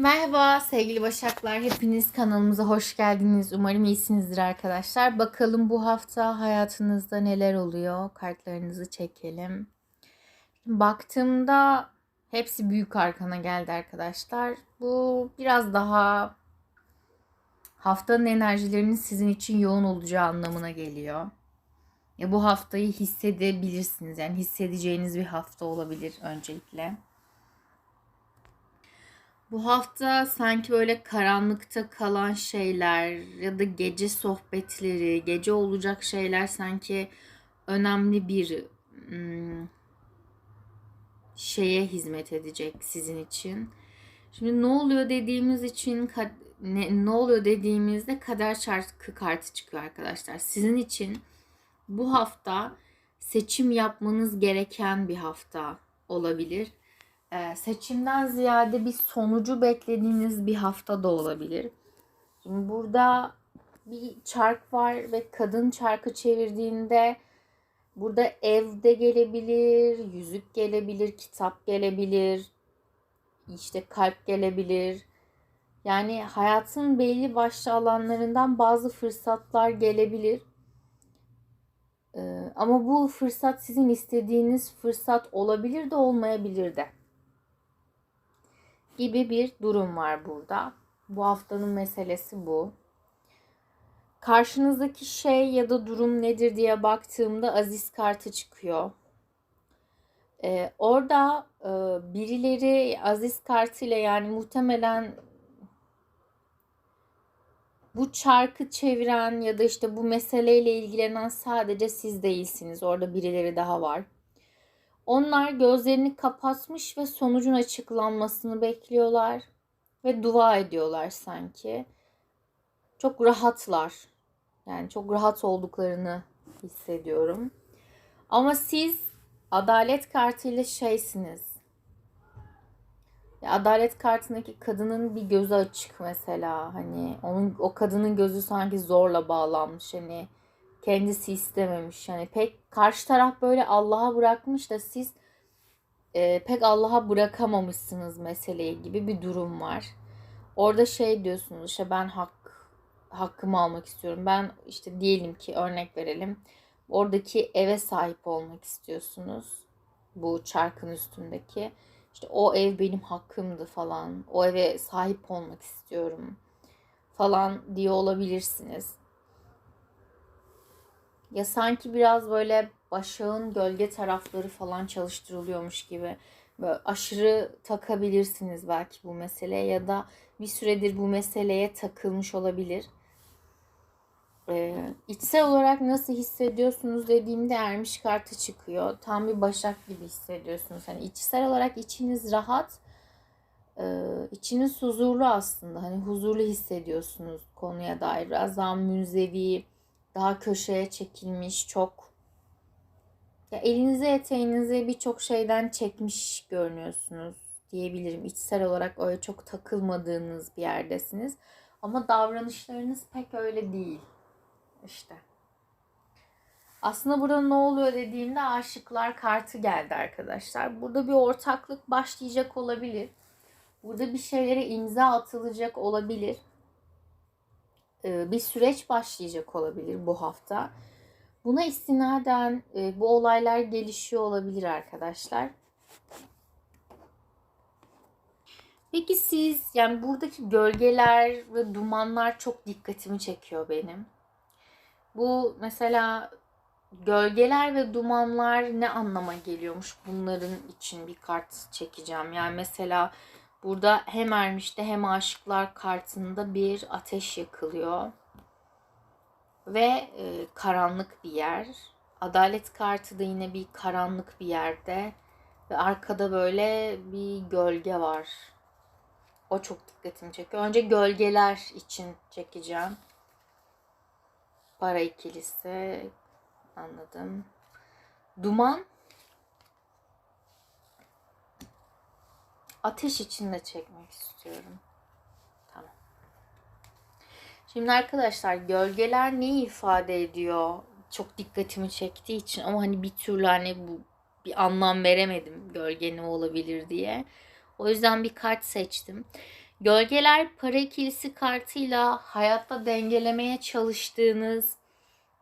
Merhaba sevgili Başaklar. Hepiniz kanalımıza hoş geldiniz. Umarım iyisinizdir arkadaşlar. Bakalım bu hafta hayatınızda neler oluyor? Kartlarınızı çekelim. Baktığımda hepsi büyük arkana geldi arkadaşlar. Bu biraz daha haftanın enerjilerinin sizin için yoğun olacağı anlamına geliyor. Ya bu haftayı hissedebilirsiniz. Yani hissedeceğiniz bir hafta olabilir öncelikle. Bu hafta sanki böyle karanlıkta kalan şeyler ya da gece sohbetleri, gece olacak şeyler sanki önemli bir hmm, şeye hizmet edecek sizin için. Şimdi ne oluyor dediğimiz için ne, ne oluyor dediğimizde kader çarkı kartı çıkıyor arkadaşlar. Sizin için bu hafta seçim yapmanız gereken bir hafta olabilir seçimden ziyade bir sonucu beklediğiniz bir hafta da olabilir. Şimdi burada bir çark var ve kadın çarkı çevirdiğinde burada evde gelebilir, yüzük gelebilir, kitap gelebilir, işte kalp gelebilir. Yani hayatın belli başlı alanlarından bazı fırsatlar gelebilir. Ee, ama bu fırsat sizin istediğiniz fırsat olabilir de olmayabilir de gibi bir durum var burada. Bu haftanın meselesi bu. Karşınızdaki şey ya da durum nedir diye baktığımda Aziz kartı çıkıyor. Ee, orada e, birileri Aziz kartıyla yani muhtemelen bu çarkı çeviren ya da işte bu meseleyle ilgilenen sadece siz değilsiniz. Orada birileri daha var. Onlar gözlerini kapatmış ve sonucun açıklanmasını bekliyorlar ve dua ediyorlar sanki. Çok rahatlar. Yani çok rahat olduklarını hissediyorum. Ama siz adalet kartıyla şeysiniz. Adalet kartındaki kadının bir gözü açık mesela. Hani onun o kadının gözü sanki zorla bağlanmış. Hani kendisi istememiş. Yani pek karşı taraf böyle Allah'a bırakmış da siz e, pek Allah'a bırakamamışsınız meseleyi gibi bir durum var. Orada şey diyorsunuz işte ben hak hakkımı almak istiyorum. Ben işte diyelim ki örnek verelim. Oradaki eve sahip olmak istiyorsunuz. Bu çarkın üstündeki. İşte o ev benim hakkımdı falan. O eve sahip olmak istiyorum falan diye olabilirsiniz. Ya sanki biraz böyle başağın gölge tarafları falan çalıştırılıyormuş gibi. Böyle aşırı takabilirsiniz belki bu meseleye ya da bir süredir bu meseleye takılmış olabilir. Ee, içsel olarak nasıl hissediyorsunuz dediğimde ermiş kartı çıkıyor. Tam bir başak gibi hissediyorsunuz. Hani içsel olarak içiniz rahat, e, içiniz huzurlu aslında. Hani huzurlu hissediyorsunuz konuya dair. Biraz daha münzevi, daha köşeye çekilmiş, çok ya elinize eteğinize birçok şeyden çekmiş görünüyorsunuz diyebilirim. İçsel olarak öyle çok takılmadığınız bir yerdesiniz. Ama davranışlarınız pek öyle değil. İşte. Aslında burada ne oluyor dediğimde aşıklar kartı geldi arkadaşlar. Burada bir ortaklık başlayacak olabilir. Burada bir şeylere imza atılacak olabilir. E, bir süreç başlayacak olabilir bu hafta. Buna istinaden e, bu olaylar gelişiyor olabilir arkadaşlar. Peki siz yani buradaki gölgeler ve dumanlar çok dikkatimi çekiyor benim. Bu mesela gölgeler ve dumanlar ne anlama geliyormuş bunların için bir kart çekeceğim. Yani mesela Burada hem ermişte hem aşıklar kartında bir ateş yakılıyor. Ve e, karanlık bir yer. Adalet kartı da yine bir karanlık bir yerde. Ve arkada böyle bir gölge var. O çok dikkatimi çekiyor. Önce gölgeler için çekeceğim. Para ikilisi. Anladım. Duman ateş içinde çekmek istiyorum. Tamam. Şimdi arkadaşlar gölgeler neyi ifade ediyor? Çok dikkatimi çektiği için ama hani bir türlü hani bu bir anlam veremedim gölge ne olabilir diye. O yüzden bir kart seçtim. Gölgeler para ikilisi kartıyla hayatta dengelemeye çalıştığınız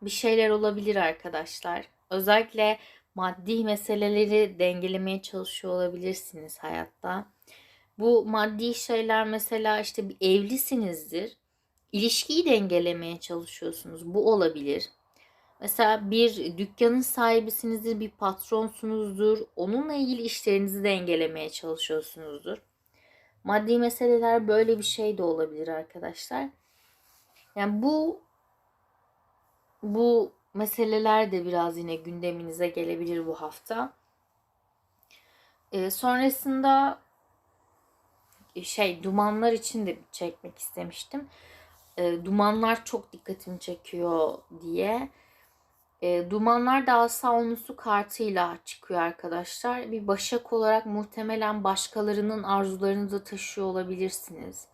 bir şeyler olabilir arkadaşlar. Özellikle maddi meseleleri dengelemeye çalışıyor olabilirsiniz hayatta. Bu maddi şeyler mesela işte bir evlisinizdir. İlişkiyi dengelemeye çalışıyorsunuz. Bu olabilir. Mesela bir dükkanın sahibisinizdir, bir patronsunuzdur. Onunla ilgili işlerinizi dengelemeye çalışıyorsunuzdur. Maddi meseleler böyle bir şey de olabilir arkadaşlar. Yani bu bu meseleler de biraz yine gündeminize gelebilir bu hafta. Ee, sonrasında şey dumanlar için de çekmek istemiştim. Ee, dumanlar çok dikkatimi çekiyor diye. E, dumanlar da asa onusu kartıyla çıkıyor arkadaşlar. Bir başak olarak muhtemelen başkalarının arzularını da taşıyor olabilirsiniz.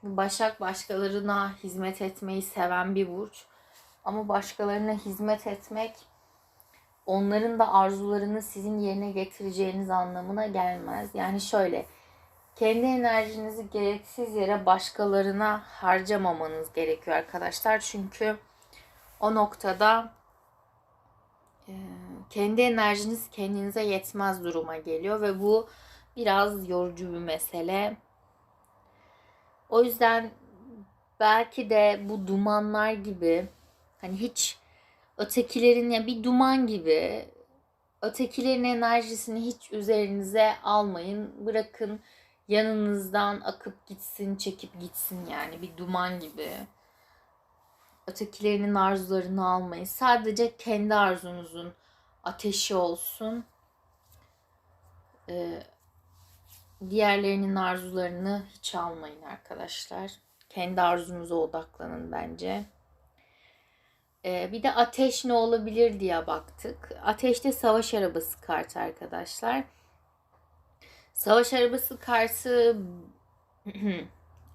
Çünkü başak başkalarına hizmet etmeyi seven bir burç. Ama başkalarına hizmet etmek onların da arzularını sizin yerine getireceğiniz anlamına gelmez. Yani şöyle kendi enerjinizi gereksiz yere başkalarına harcamamanız gerekiyor arkadaşlar. Çünkü o noktada e, kendi enerjiniz kendinize yetmez duruma geliyor ve bu biraz yorucu bir mesele. O yüzden belki de bu dumanlar gibi hani hiç ötekilerin ya bir duman gibi ötekilerin enerjisini hiç üzerinize almayın. Bırakın yanınızdan akıp gitsin, çekip gitsin yani bir duman gibi. Ötekilerinin arzularını almayın. Sadece kendi arzunuzun ateşi olsun. Ee, diğerlerinin arzularını hiç almayın arkadaşlar. Kendi arzunuza odaklanın bence. Ee, bir de ateş ne olabilir diye baktık. Ateşte savaş arabası kartı arkadaşlar. Savaş arabası kartı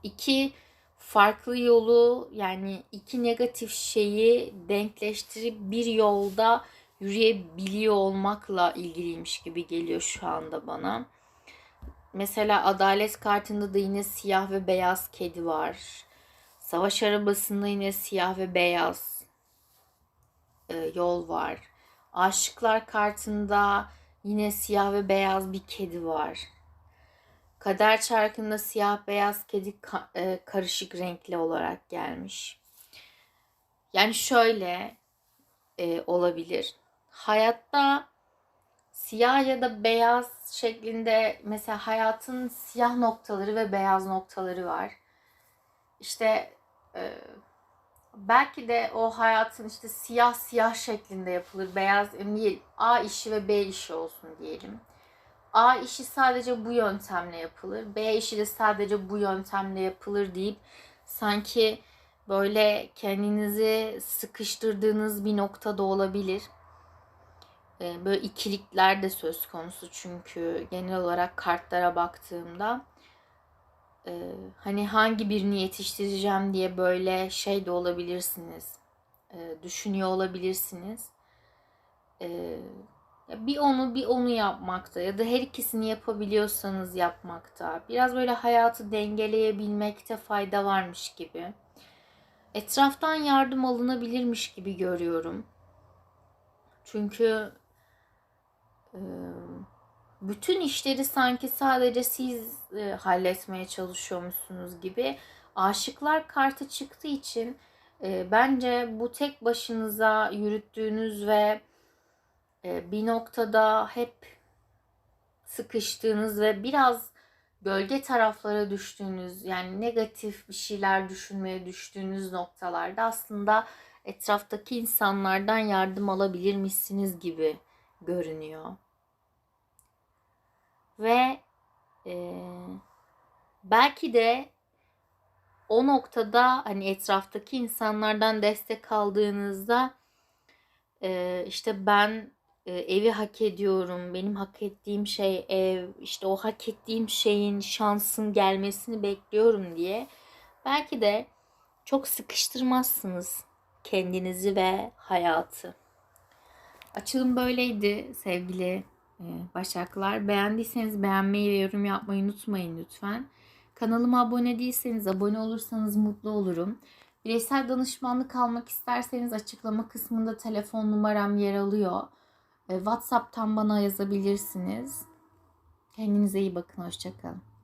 iki farklı yolu yani iki negatif şeyi denkleştirip bir yolda yürüyebiliyor olmakla ilgiliymiş gibi geliyor şu anda bana. Mesela adalet kartında da yine siyah ve beyaz kedi var. Savaş arabasında yine siyah ve beyaz e, yol var. Aşıklar kartında yine siyah ve beyaz bir kedi var. Kader çarkında siyah beyaz kedi ka- e, karışık renkli olarak gelmiş. Yani şöyle e, olabilir. Hayatta siyah ya da beyaz şeklinde mesela hayatın siyah noktaları ve beyaz noktaları var. İşte e, belki de o hayatın işte siyah siyah şeklinde yapılır. Beyaz değil. A işi ve B işi olsun diyelim. A işi sadece bu yöntemle yapılır. B işi de sadece bu yöntemle yapılır deyip sanki böyle kendinizi sıkıştırdığınız bir noktada olabilir. Ee, böyle ikilikler de söz konusu çünkü genel olarak kartlara baktığımda e, hani hangi birini yetiştireceğim diye böyle şey de olabilirsiniz. E, düşünüyor olabilirsiniz. E, bir onu bir onu yapmakta ya da her ikisini yapabiliyorsanız yapmakta. Biraz böyle hayatı dengeleyebilmekte fayda varmış gibi. Etraftan yardım alınabilirmiş gibi görüyorum. Çünkü bütün işleri sanki sadece siz halletmeye çalışıyormuşsunuz gibi. Aşıklar kartı çıktığı için bence bu tek başınıza yürüttüğünüz ve bir noktada hep sıkıştığınız ve biraz gölge taraflara düştüğünüz yani negatif bir şeyler düşünmeye düştüğünüz noktalarda aslında etraftaki insanlardan yardım alabilirmişsiniz gibi görünüyor. Ve e, belki de o noktada hani etraftaki insanlardan destek aldığınızda e, işte ben e, evi hak ediyorum, benim hak ettiğim şey ev, işte o hak ettiğim şeyin şansın gelmesini bekliyorum diye belki de çok sıkıştırmazsınız kendinizi ve hayatı. Açılım böyleydi sevgili Başaklar. Beğendiyseniz beğenmeyi ve yorum yapmayı unutmayın lütfen. Kanalıma abone değilseniz abone olursanız mutlu olurum. Bireysel danışmanlık almak isterseniz açıklama kısmında telefon numaram yer alıyor. E, WhatsApp'tan bana yazabilirsiniz. Kendinize iyi bakın. Hoşçakalın.